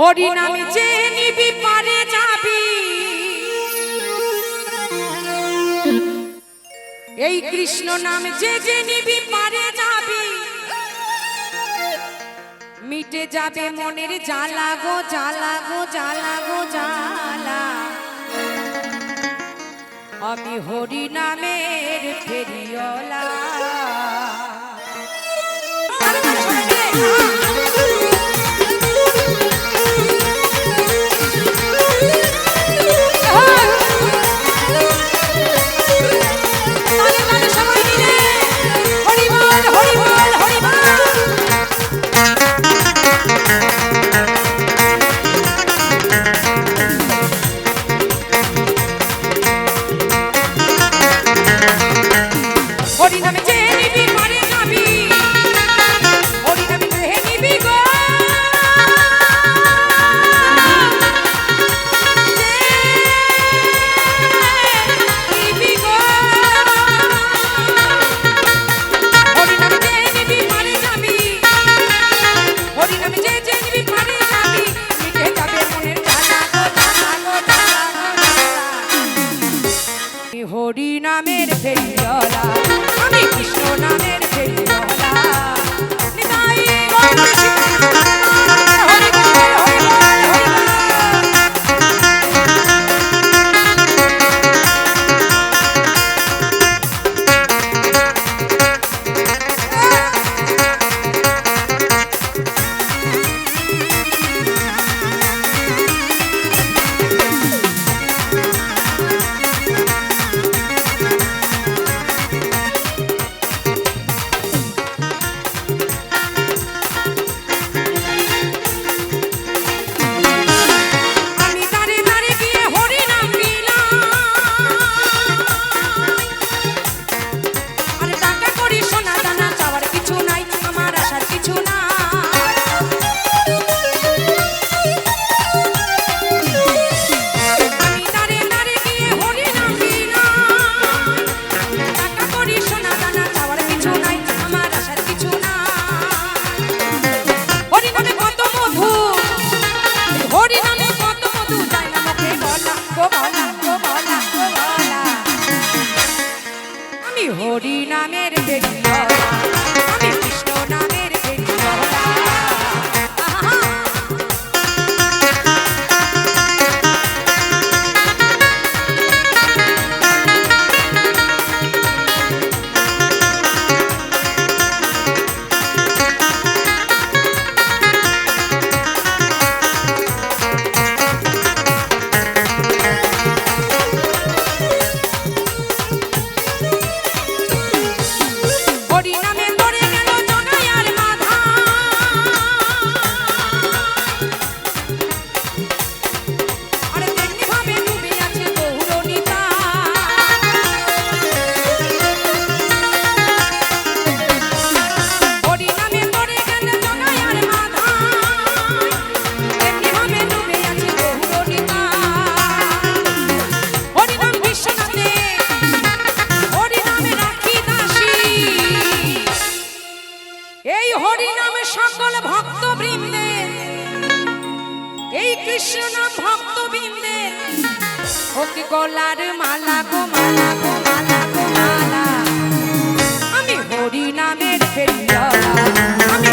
হরি নাম যে নিবি পারে যাবি। এই কৃষ্ণ নাম যে যে নিবি পারে যাবি। মিটে যাবে মনের জ্বালা গো জ্বালা গো জ্বালা গো জ্বালা। আমি হরি নামের ফেরিওলা হরি নামের আমি কৃষ্ণ নামে তুমি সকল ভক্ত বৃন্দে এই কৃষ্ণ ভক্ত বৃন্দে ওকে গলার মালা গো মালা গো মালা গো, মালা। আমি হরি নামের ফেরিয়া। আমি